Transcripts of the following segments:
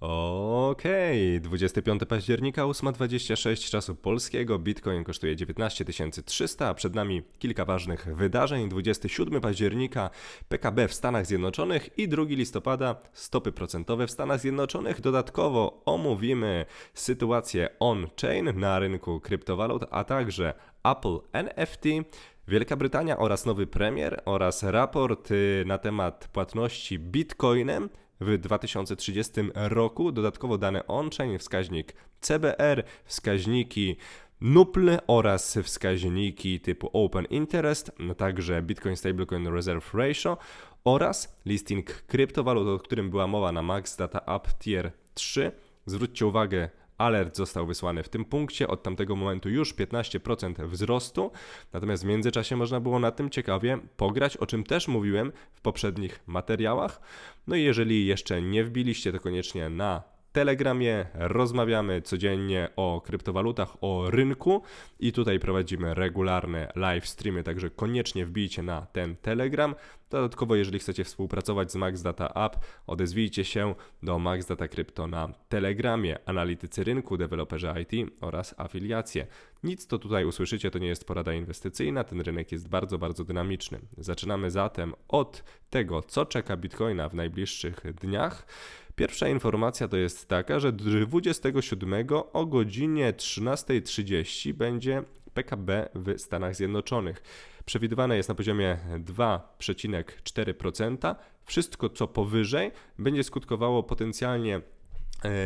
Okej, 25 października, 8.26 czasu polskiego. Bitcoin kosztuje 19 300, a przed nami kilka ważnych wydarzeń. 27 października PKB w Stanach Zjednoczonych i 2 listopada stopy procentowe w Stanach Zjednoczonych. Dodatkowo omówimy sytuację on-chain na rynku kryptowalut, a także Apple NFT. Wielka Brytania oraz nowy premier oraz raport y, na temat płatności bitcoinem w 2030 roku. Dodatkowo dane on-chain, wskaźnik CBR, wskaźniki NUPL oraz wskaźniki typu Open Interest, no także Bitcoin Stablecoin Reserve Ratio oraz listing kryptowalut, o którym była mowa na Max Data App Tier 3. Zwróćcie uwagę, alert został wysłany w tym punkcie. Od tamtego momentu już 15% wzrostu. Natomiast w międzyczasie można było na tym ciekawie pograć, o czym też mówiłem w poprzednich materiałach. No i jeżeli jeszcze nie wbiliście, to koniecznie na Telegramie rozmawiamy codziennie o kryptowalutach, o rynku i tutaj prowadzimy regularne live streamy, także koniecznie wbijcie na ten Telegram. Dodatkowo, jeżeli chcecie współpracować z Max Data App, odezwijcie się do Max Data Crypto na Telegramie, analitycy rynku, deweloperzy IT oraz afiliacje. Nic to tutaj usłyszycie, to nie jest porada inwestycyjna, ten rynek jest bardzo, bardzo dynamiczny. Zaczynamy zatem od tego, co czeka Bitcoina w najbliższych dniach. Pierwsza informacja to jest taka, że 27 o godzinie 13.30 będzie PKB w Stanach Zjednoczonych. Przewidywane jest na poziomie 2,4%. Wszystko co powyżej będzie skutkowało potencjalnie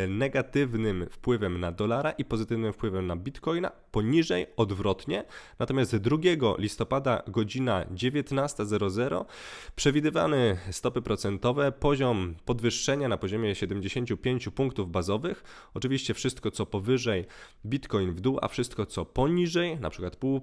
negatywnym wpływem na dolara i pozytywnym wpływem na bitcoina, poniżej odwrotnie. Natomiast 2 listopada godzina 19.00 przewidywane stopy procentowe, poziom podwyższenia na poziomie 75 punktów bazowych. Oczywiście wszystko co powyżej bitcoin w dół, a wszystko co poniżej, na przykład pół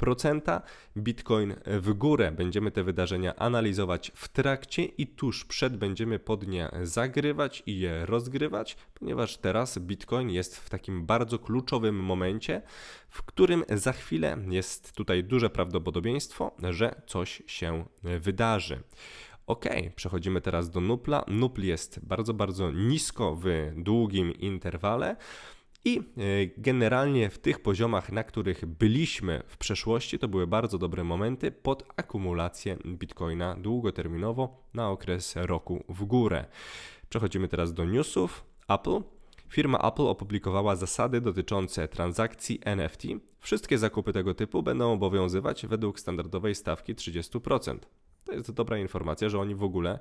procenta, Bitcoin w górę. Będziemy te wydarzenia analizować w trakcie i tuż przed będziemy pod nie zagrywać i je rozgrywać, ponieważ teraz Bitcoin jest w takim bardzo kluczowym momencie, w którym za chwilę jest tutaj duże prawdopodobieństwo, że coś się wydarzy. Ok, przechodzimy teraz do Nupla. Nupl jest bardzo, bardzo nisko w długim interwale. I e, generalnie w tych poziomach, na których byliśmy w przeszłości, to były bardzo dobre momenty pod akumulację bitcoina długoterminowo na okres roku w górę. Przechodzimy teraz do newsów. Apple. Firma Apple opublikowała zasady dotyczące transakcji NFT. Wszystkie zakupy tego typu będą obowiązywać według standardowej stawki 30%. To jest dobra informacja, że oni w ogóle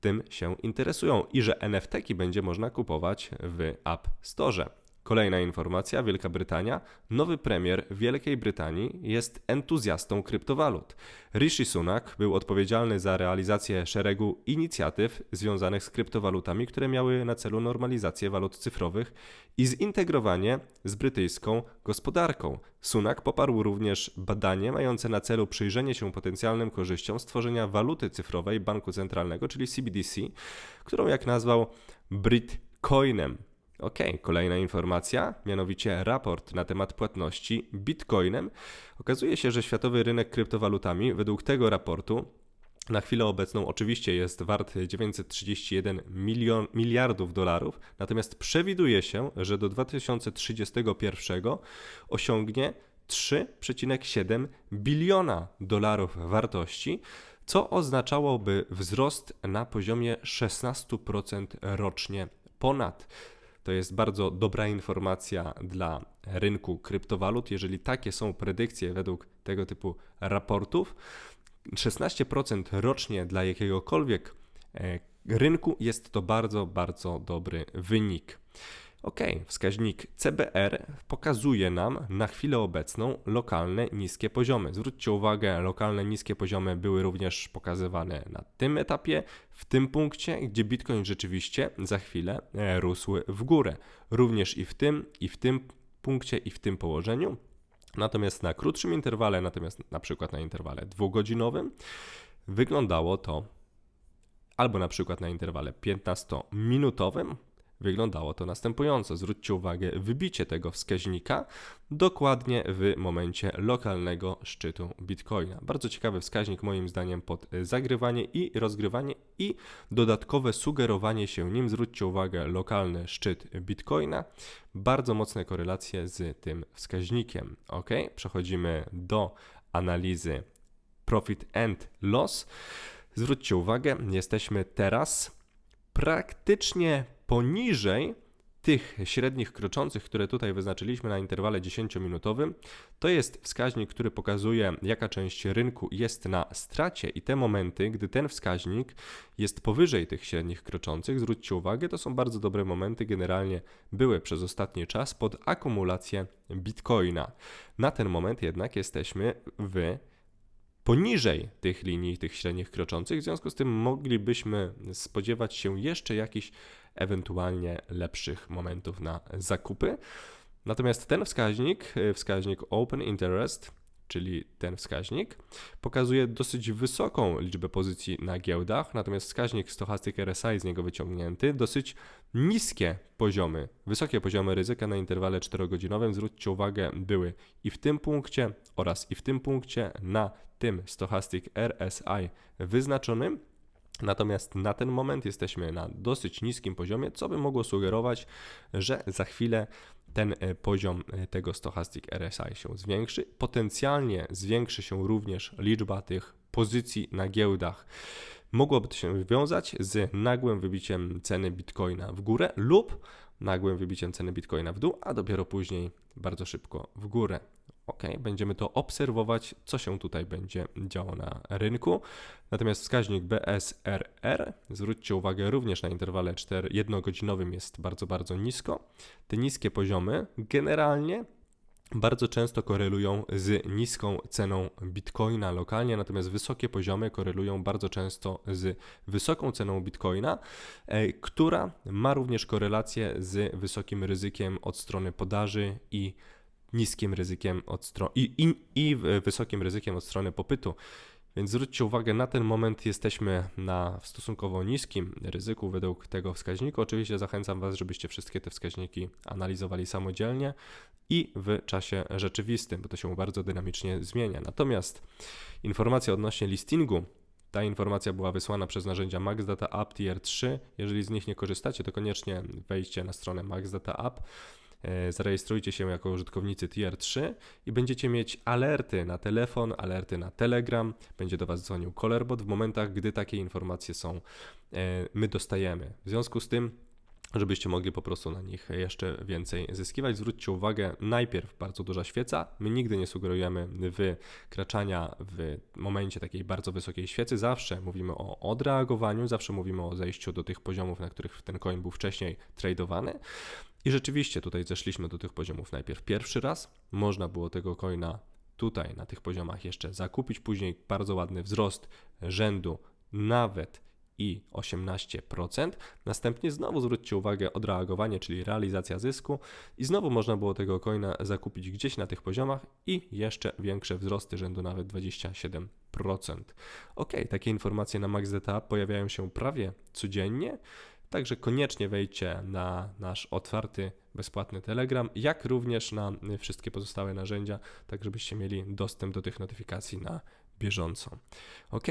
tym się interesują i że NFT-ki będzie można kupować w App Store. Kolejna informacja, Wielka Brytania. Nowy premier Wielkiej Brytanii jest entuzjastą kryptowalut. Rishi Sunak był odpowiedzialny za realizację szeregu inicjatyw związanych z kryptowalutami, które miały na celu normalizację walut cyfrowych i zintegrowanie z brytyjską gospodarką. Sunak poparł również badanie mające na celu przyjrzenie się potencjalnym korzyściom stworzenia waluty cyfrowej banku centralnego, czyli CBDC, którą jak nazwał Britcoinem. Ok, kolejna informacja, mianowicie raport na temat płatności bitcoinem. Okazuje się, że światowy rynek kryptowalutami według tego raportu na chwilę obecną oczywiście jest wart 931 milion, miliardów dolarów, natomiast przewiduje się, że do 2031 osiągnie 3,7 biliona dolarów wartości, co oznaczałoby wzrost na poziomie 16% rocznie ponad. To jest bardzo dobra informacja dla rynku kryptowalut. Jeżeli takie są predykcje według tego typu raportów, 16% rocznie dla jakiegokolwiek e, rynku jest to bardzo, bardzo dobry wynik. Ok, wskaźnik CBR pokazuje nam na chwilę obecną lokalne niskie poziomy. Zwróćcie uwagę, lokalne niskie poziomy były również pokazywane na tym etapie, w tym punkcie, gdzie Bitcoin rzeczywiście za chwilę e, rósł w górę. Również i w tym, i w tym punkcie, i w tym położeniu. Natomiast na krótszym interwale, natomiast na przykład na interwale dwugodzinowym, wyglądało to albo na przykład na interwale 15-minutowym, wyglądało to następująco. Zwróćcie uwagę, wybicie tego wskaźnika dokładnie w momencie lokalnego szczytu Bitcoina. Bardzo ciekawy wskaźnik moim zdaniem pod zagrywanie i rozgrywanie i dodatkowe sugerowanie się nim. Zwróćcie uwagę, lokalny szczyt Bitcoina, bardzo mocne korelacje z tym wskaźnikiem. Ok, przechodzimy do analizy profit and loss. Zwróćcie uwagę, jesteśmy teraz praktycznie poniżej tych średnich kroczących, które tutaj wyznaczyliśmy na interwale 10-minutowym, to jest wskaźnik, który pokazuje, jaka część rynku jest na stracie, i te momenty, gdy ten wskaźnik jest powyżej tych średnich kroczących, zwróćcie uwagę, to są bardzo dobre momenty, generalnie były przez ostatni czas pod akumulację bitcoina. Na ten moment jednak jesteśmy w poniżej tych linii, tych średnich kroczących, w związku z tym moglibyśmy spodziewać się jeszcze jakichś ewentualnie lepszych momentów na zakupy. Natomiast ten wskaźnik, y, wskaźnik Open Interest, czyli ten wskaźnik, pokazuje dosyć wysoką liczbę pozycji na giełdach, natomiast wskaźnik Stochastic RSI z niego wyciągnięty dosyć niskie poziomy, wysokie poziomy ryzyka na interwale 4-godzinowym. Zwróćcie uwagę, były i w tym punkcie oraz i w tym punkcie na tym Stochastic RSI wyznaczonym. Natomiast na ten moment jesteśmy na dosyć niskim poziomie, co by mogło sugerować, że za chwilę ten e, poziom e, tego Stochastic RSI się zwiększy. Potencjalnie zwiększy się również liczba tych pozycji na giełdach. Mogłoby to się wiązać z nagłym wybiciem ceny bitcoina w górę lub nagłym wybiciem ceny bitcoina w dół, a dopiero później bardzo szybko w górę. Ok, będziemy to obserwować, co się tutaj będzie działo na rynku. Natomiast wskaźnik BSRR, zwróćcie uwagę, również na interwale 4-1-godzinowym jest bardzo, bardzo nisko. Te niskie poziomy generalnie bardzo często korelują z niską ceną bitcoina lokalnie, natomiast wysokie poziomy korelują bardzo często z wysoką ceną bitcoina, e, która ma również korelację z wysokim ryzykiem od strony podaży i niskim ryzykiem od strony i, i, i wysokim ryzykiem od strony popytu. Więc zwróćcie uwagę, na ten moment jesteśmy na stosunkowo niskim ryzyku według tego wskaźnika. Oczywiście zachęcam Was, żebyście wszystkie te wskaźniki analizowali samodzielnie i w czasie rzeczywistym, bo to się bardzo dynamicznie zmienia. Natomiast informacja odnośnie listingu ta informacja była wysłana przez narzędzia Max Data App Tier 3. Jeżeli z nich nie korzystacie, to koniecznie wejdźcie na stronę Max Data App zarejestrujcie się jako użytkownicy Tier 3 i będziecie mieć alerty na telefon, alerty na Telegram, będzie do Was dzwonił Calerbot w momentach, gdy takie informacje są, e, my dostajemy. W związku z tym żebyście mogli po prostu na nich jeszcze więcej zyskiwać. Zwróćcie uwagę, najpierw bardzo duża świeca. My nigdy nie sugerujemy wykraczania w momencie takiej bardzo wysokiej świecy. Zawsze mówimy o odreagowaniu, zawsze mówimy o zejściu do tych poziomów, na których ten coin był wcześniej tradowany. I rzeczywiście tutaj zeszliśmy do tych poziomów najpierw pierwszy raz. Można było tego coina tutaj na tych poziomach jeszcze zakupić. Później bardzo ładny wzrost rzędu nawet i 18%. Następnie znowu zwróćcie uwagę odreagowanie, czyli realizacja zysku i znowu można było tego coina zakupić gdzieś na tych poziomach i jeszcze większe wzrosty rzędu nawet 27%. Ok, takie informacje na MaxData pojawiają się prawie codziennie. Także koniecznie wejdźcie na nasz otwarty, bezpłatny Telegram, jak również na wszystkie pozostałe narzędzia, tak żebyście mieli dostęp do tych notyfikacji na bieżąco. Ok,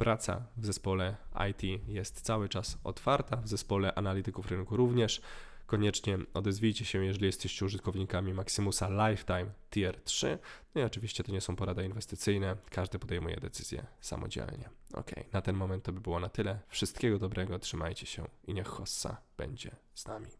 praca w zespole IT jest cały czas otwarta, w zespole analityków rynku również. Koniecznie odezwijcie się, jeżeli jesteście użytkownikami Maximusa Lifetime Tier 3. No i oczywiście to nie są porady inwestycyjne, każdy podejmuje decyzję samodzielnie. Ok, na ten moment to by było na tyle. Wszystkiego dobrego, trzymajcie się i niech Hossa będzie z nami.